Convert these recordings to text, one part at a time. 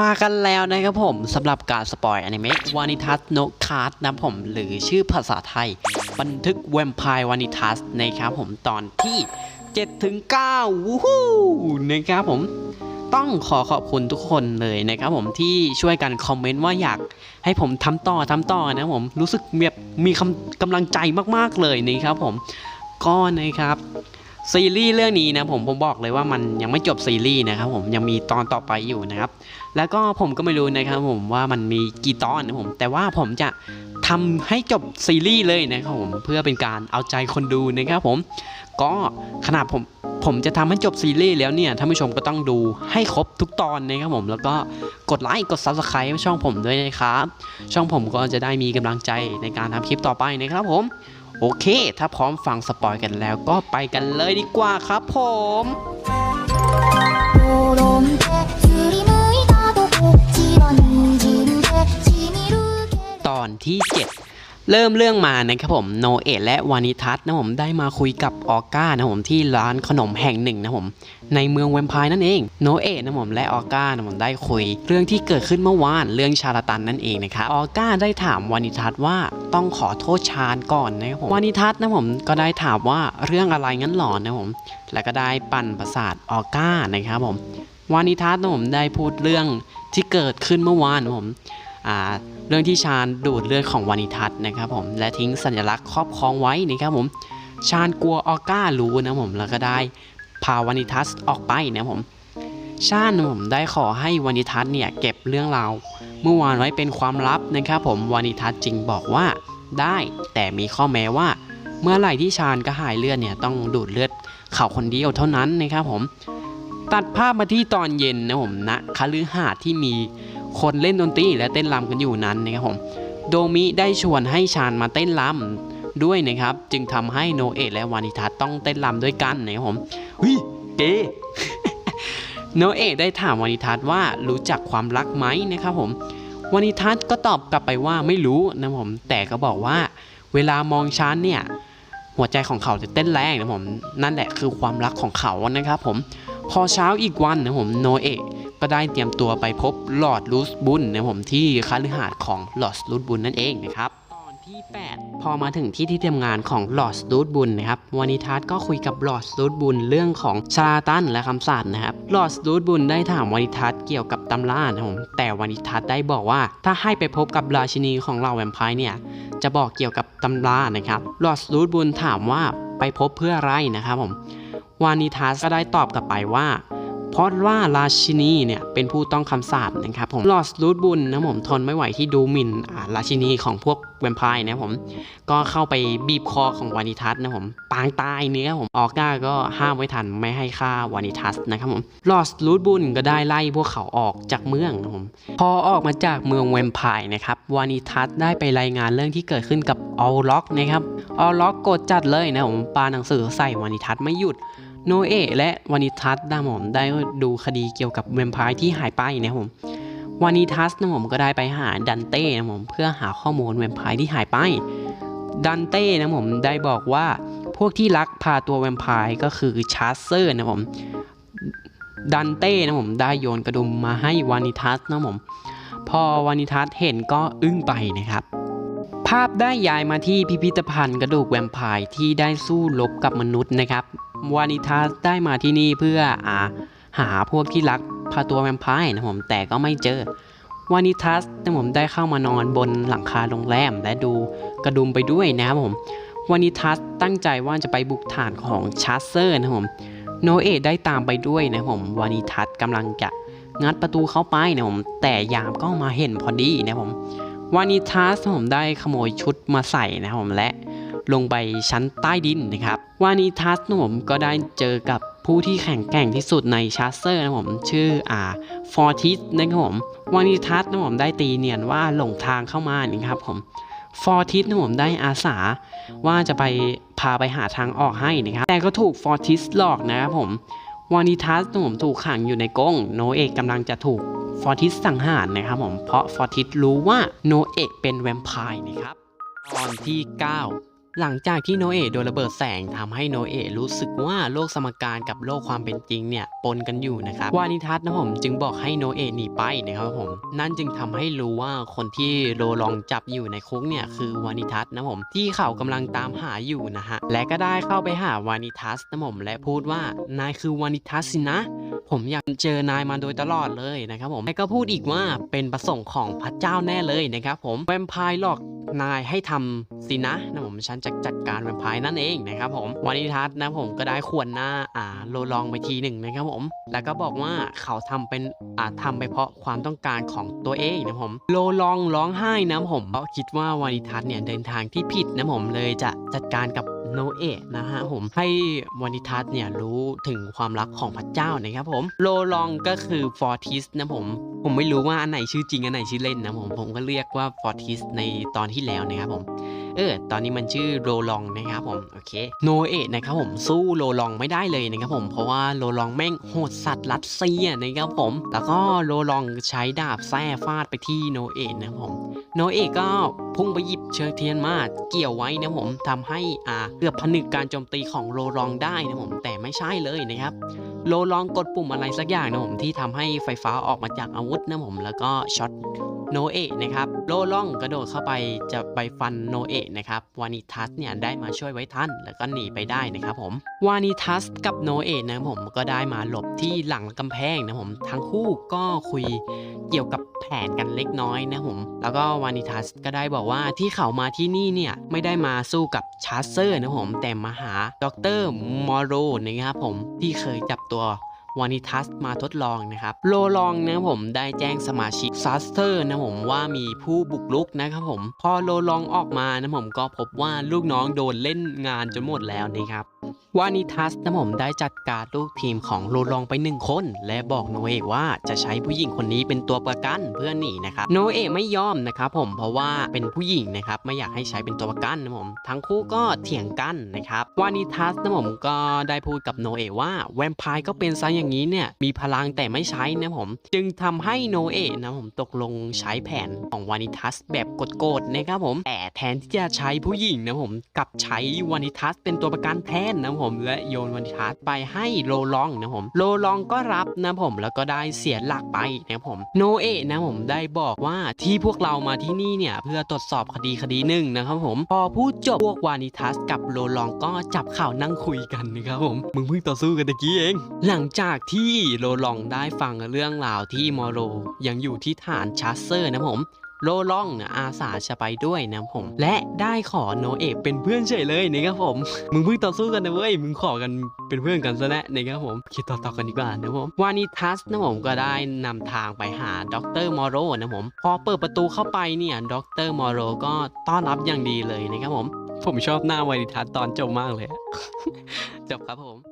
มากันแล้วนะครับผมสำหรับการสปอยอนิเมะวานิทัสโนคาร์ดนะผมหรือชื่อภาษาไทย บันทึกแวมไพร์วานิทัสนะครับผมตอนที่ 7 ถึง9วู้ฮู้นะครับผมต้องขอขอบคุณทุกคนเลยนะครับผมที่ช่วยกันคอมเมนต์ว่าอยากให้ผมทำต่อทำต่อนะผมรู้สึกแบบมีกำลังใจมากๆเลยนะครับผมก็นะครับ ซีรีส์เรื่องนี้นะผมผมบอกเลยว่ามันยังไม่จบซีรีส์นะครับผมยังมีตอนต่อไปอยู่นะครับ แล้วก็ผมก็ไม่รู้นะครับผมว่ามันมีกี่ตอนนะผม แต่ว่าผมจะทำให้จบซีรีส์เลยนะครับผมเพื่อเป็นการเอาใจคนดูนะครับผม ก็ขนาดผมผมจะทำให้จบซีรีส์แล้วเนี่ยท่านผู้ชมก็ต้องดูให้ครบทุกตอนนะครับผมแล้วก็กดไลค์กด Subscribe ช่องผมด้วยนะครับ ช่องผมก็จะได้มีกำลังใจในการทำคลิปต่อไปนะครับผม โอเค ถ้าพร้อมฟังสปอยกันแล้วก็ไปกันเลยดีกว่าครับผมตอนที่ 7 เริ่มเรื่องมานะครับผมโนเอะและวานิทัศน์นะผมได้มาคุยกับออก้านะผมที่ร้านขนมแห่งหนึ่งนะผมในเมืองแวมพร์นั่นเองโนเอะนะผมและออก้านะผมได้คุย เรื่องที่เกิดขึ้นเมื่อวานเรื่องชาลตันนั่นเองนะครับออก้าได้ถามวานิทัศน์ว่าต้องขอโทษชาญก่อนนะครับผมวานิทัศน์นะผมก็ได้ถามว่าเรื่องอะไรงั้นหรอนะผมแล้วก็ได้ปั่นประสาทออก้านะครับผมวานิทัศน์นะผมได้พูดเรื่องที่เกิดขึ้นเมื่อวานนะผม เรื่องที่ชาญดูดเลือดของวานิทัศนะครับผมและทิ้งสัญลักษณ์ครอบครองไว้นะครับผมชาญกลัวออก้ารู้นะผมแล้วก็ได้พาวานิทัศออกไปนะผมชาญผมได้ขอให้วานิทัศเนี่ยเก็บเรื่องราวเมื่อวานไว้เป็นความลับนะครับผมวานิทัศน์จึงบอกว่าได้แต่มีข้อแม้ว่า เมื่อไหร่ที่ชาญกระหายเลือดเนี่ยต้องดูดเลือดเขาคนเดียวเท่านั้นนะครับผมตัดภาพมาที่ตอนเย็นนะผมณคฤหาสน์ที่มี คนเล่นดนตรีและเต้นรำกันอยู่นั้นนะครับผมโดมิได้ชวนให้ชาญมาเต้นรำด้วยนะครับ จึงทำให้โนเอะและวานิทัศต้องเต้นรำด้วยกันนะครับผมเฮ้ยเกโนเอะได้ถามวานิทัศว่ารู้จักความรักไหมนะครับผมวานิทัศก็ตอบกลับไปว่าไม่รู้นะผม แต่ก็บอกว่า เวลามองฉันเนี่ยหัวใจของเขาจะเต้นแรงนะผมนั่นแหละคือความรักของเขานะครับผมพอเช้าอีกวันนะผมโนเอะ ก็ได้เตรียมตัวไปพบลอร์ดลูสบุนนะผมที่คฤหาสน์ของลอร์ดลูสบุนนั่นเองนะครับตอนที่ 8 พอมาถึงที่ที่ทำงานของลอร์ดลูสบุนนะครับวานิทัศน์ก็คุยกับลอร์ดลูสบุนเรื่องของชาลาตันและคำสาปนะครับลอร์ดลูสบุนได้ถามวานิทัศน์เกี่ยวกับตำรานะผมแต่วานิทัศน์ได้บอกว่าถ้าให้ไปพบกับราชินีของเราแวมไพร์เนี่ยจะบอกเกี่ยวกับตำรานะครับลอร์ดลูสบุนถามว่าไปพบเพื่ออะไรนะครับผมวานิทัสก็ได้ตอบกลับไปว่า เพราะว่าราชินีเนี่ยเป็นผู้ต้องคำสาปนะครับผมลอสรูดบุญนะผมทนไม่ไหวที่ดูหมิ่นอ่าราชินีของพวกแวมไพร์นะผมก็เข้าไปบีบคอของวานิทัสนะผมปางตายเนื้อผมออกก้าก็ห้ามไว้ทันไม่ให้ฆ่าวานิทัสนะครับผมลอสรูดบุญก็ได้ไล่พวกเขาออกจากเมืองนะผมพอออกมาจากเมืองแวมไพร์นะครับวานิทัสได้ไปรายงานเรื่องที่เกิดขึ้นกับออลล็อกนะครับออลล็อกโกรธจัดเลยนะผมปาหนังสือใส่วานิทัสไม่หยุด โนเอะและวานิทัสนะผมได้ดูคดีเกี่ยวกับแวมไพร์ที่หายไปนะครับผมวานิทัสนะผมก็ได้ไปหาดันเต้นะผมเพื่อหาข้อมูลแวมไพร์ที่หายไป ดันเต้นะผมได้บอกว่าพวกที่ลักพาตัวแวมไพร์ก็คือชาร์เซอร์นะผมดันเต้นะผมได้โยนกระดุมมาให้วานิทัสนะผมพอวานิทัสเห็นก็อึ้งไปนะครับ ภาพได้ย้ายมาที่พิพิธภัณฑ์กระดูกแวมไพร์ที่ได้สู้รบกับมนุษย์นะครับ วานิทัสได้มาที่นี่เพื่ออาหาพวกที่รักพาตัวแวมไพร์นะผมแต่ก็ไม่เจอวานิทัสนะผมได้เข้ามานอนบนหลังคาโรงแรมและดูกระดุมไปด้วยนะครับผมวานิทัสตั้งใจว่าจะไปบุกฐานของชาร์เซอร์นะผมโนเอได้ตามไปด้วยนะผมวานิทัสกำลังจะงัดประตูเข้าไปนะผมแต่ยามก็มาเห็นพอดีนะผม วานิทัสผมได้ขโมยชุดมาใส่นะครับผมและลงไปชั้นใต้ดินนะครับวานิทัสนะผมก็ได้เจอกับผู้ที่แข็งแกร่งที่สุดในชาร์เซอร์นะผมชื่ออ่าฟอร์ทิสนะครับผมวานิทัสนะผมได้ตีเนียนว่าหลงทางเข้ามานี่ครับผมฟอร์ทิสนะผมได้อาสาว่าจะไปพาไปหาทางออกให้นะครับแต่ก็ถูกฟอร์ทิสหลอกนะครับผม วานิทัสผมถูกขังอยู่ในกรงโนเอกกำลังจะถูกฟอร์ทิสสังหารนะครับผมเพราะฟอร์ทิสรู้ว่าโนเอกเป็นแวมไพร์นะครับตอนที่ 9 หลังจากที่โนเอะโดนระเบิดแสงทำให้โนเอะรู้สึกว่าโลกสมการกับโลกความเป็นจริงเนี่ยปนกันอยู่นะครับวานิทัศน์นะผมจึงบอกให้โนเอะหนีไปนะครับผมนั่นจึงทำให้รู้ว่าคนที่โรลองจับอยู่ในคุกเนี่ยคือวานิทัศน์นะผมที่เขากำลังตามหาอยู่นะฮะและก็ได้เข้าไปหาวานิทัศน์นะผมและพูดว่านายคือวานิทัศน์สินะ ผมอยากเจอนายมาโดยตลอดเลยนะครับผมและก็พูดอีกว่าเป็นประสงค์ของพระเจ้าแน่เลยนะครับผมแวมไพร์หลอกนายให้ทำสินะนะผมฉันจะจัดการแวมไพร์นั่นเองนะครับผมวานิทัศนะผมก็ได้ขวนหน้าอ่าโลลองไปทีหนึ่งนะครับผม แล้วก็บอกว่าเขาทำเป็นอ่าทำไปเพราะความต้องการของตัวเองนะผมโลลองร้องไห้นะผมเพราะคิดว่าวานิทัศเนี่ยเดินทางที่ผิดนะผมเลยจะจัดการกับโนเอะนะฮะผมให้วานิทัศเนี่ยรู้ถึงความรักของพระเจ้านะครับผมโลลองก็คือฟอร์ทิสนะผมผมไม่รู้ว่าอันไหนชื่อจริงอันไหนชื่อเล่นนะผมผมก็เรียกว่าฟอร์ทิสในตอนที่แล้วนะครับผม เออ ตอนนี้มันชื่อโรลองนะครับผม โอเค โนเอะนะครับผม สู้โรลองไม่ได้เลยนะครับผม เพราะว่าโรลองแม่งโหดสัตว์รัสเซียนะครับผม แล้วก็โรลองใช้ดาบแส้ฟาดไปที่โนเอะนะครับผม โนเอะก็พุ่งไปหยิบเชือกเทียนมาเกี่ยวไว้นะผมทำให้อ่าเกือบผนึกการโจมตีของโรลองได้นะผม แต่ไม่ใช่เลยนะครับโลลองกดปุ่มอะไรสักอย่างนะผมที่ทำให้ไฟฟ้าออกมาจากอาวุธนะผมแล้วก็ช็อต โนเอะนะครับโลล่องกระโดดเข้าไปจะไปฟันโนเอะนะครับวานิทัสเนี่ยได้มาช่วยไว้ทันแล้วก็หนีไปได้นะครับผมวานิทัสกับโนเอะนะผมก็ได้มาหลบที่หลังกำแพงนะผมทั้งคู่ก็คุยเกี่ยวกับแผนกันเล็กน้อยนะผมแล้วก็วานิทัสก็ได้บอกว่าที่เขามาที่นี่เนี่ยไม่ได้มาสู้กับชาร์เซอร์นะผมแต่มาหาดรมอโรนะครับผมที่เคยจับตัว วานิทัสมาทดลองนะครับโลลองนะผมได้แจ้งสมาชิกซัสเตอร์นะผมว่ามีผู้บุกรุกนะครับผม พอโลลองออกมานะผมก็พบว่าลูกน้องโดนเล่นงานจนหมดแล้วนะครับวานิทัสนะผมได้จัดการลูกทีมของโลลองไปหนึ่งคน และบอกโนเอะว่าจะใช้ผู้หญิงคนนี้เป็นตัวประกันเพื่อหนีนะครับโนเอะไม่ยอมนะครับผมเพราะว่าเป็นผู้หญิงนะครับไม่อยากให้ใช้เป็นตัวประกันนะผมทั้งคู่ก็เถียงกันนะครับวานิทัสนะผมก็ได้พูดกับโนเอะว่าแวมไพร์ก็เป็นซะอย่างนี้เนี่ยมีพลังแต่ไม่ใช้นะผม จึงทำให้โนเอะนะผมตกลงใช้แผนของวานิทัสแบบกดๆนะครับผมแต่แทนที่จะใช้ผู้หญิงนะผมกลับใช้วานิทัสเป็นตัวประกันแทนนะผม และโยนวานิทัสไปให้โลลองนะผม โลลองก็รับนะผมแล้วก็ได้เสียหลักไปนะครับผมโนเอะนะผมได้บอกว่าที่พวกเรามาที่นี่เนี่ยเพื่อตรวจสอบคดีคดีหนึ่งนะครับผม พอพูดจบพวกวานิทัสกับโลลองก็จับข่าวนั่งคุยกันนะครับผมมึงเพิ่งต่อสู้กันตะกี้เอง หลังจากที่โลลองได้ฟังเรื่องราวที่มอโรยังอยู่ที่ฐานชาร์เซอร์นะผมโลลองอาสาจะไปด้วยนะผม และได้ขอโนเอะเป็นเพื่อนเฉยเลยนะครับผม มึงเพิ่งต่อสู้กันนะเว้ยมึงขอกันเป็นเพื่อนกันซะแล้วนะครับผมคิดต่อๆกันดีกว่านะผมวานิทัสนะผมก็ได้นำทางไปหาด็อกเตอร์มอโรนะผม พอเปิดประตูเข้าไปเนี่ยด็อกเตอร์มอโรก็ต้อนรับอย่างดีเลยนะครับผม ผมชอบหน้าวานิทัสตอนจบมากเลยจบครับผม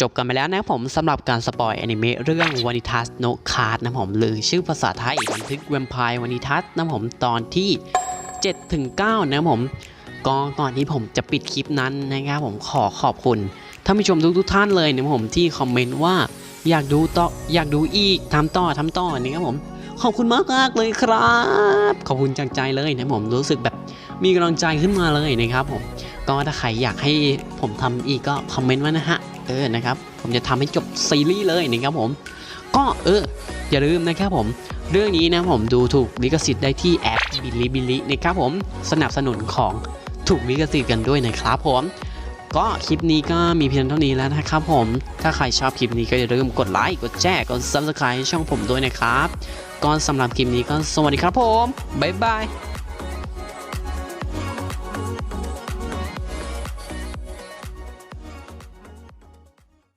จบกันไปแล้วนะผมสำหรับการสปอยอนิเมะเรื่องวานิทัสโนคาร์ดนะผมหรือชื่อภาษาไทยบันทึกแวมไพร์วานิทัสนะผมตอนที่7ถึง9นะผมก็ก่อนที่ผมจะปิดคลิปนั้นนะครับผมขอขอบคุณท่านผู้ชมทุกๆท่านเลยนะผมที่คอมเมนต์ว่าอยากดูต่ออยากดูอีกทำต่อทำต่อนะครับผมขอบคุณมากมากเลยครับ ขอบคุณจากใจเลยนะผมรู้สึกแบบมีกำลังใจขึ้นมาเลยนะครับผมก็ถ้าใครอยากให้ผมทำอีกก็คอมเมนต์ไว้นะฮะ เออนะครับผมจะทำให้จบซีรีส์เลยนะครับผม ก็เอออย่าลืมนะครับผมเรื่องนี้นะผมดูถูกลิขสิทธิ์ได้ที่แอปบิลิบิลินะครับผมสนับสนุนของถูกลิขสิทธิ์กันด้วยนะครับผมก็คลิปนี้ก็มีเพียงเท่านี้แล้วนะครับผม ถ้าใครชอบคลิปนี้ก็อย่าลืมกดไลค์ กดแชร์ กด subscribe ช่องผมด้วยนะครับก็สำหรับคลิปนี้ก็สวัสดีครับผม บ๊ายบาย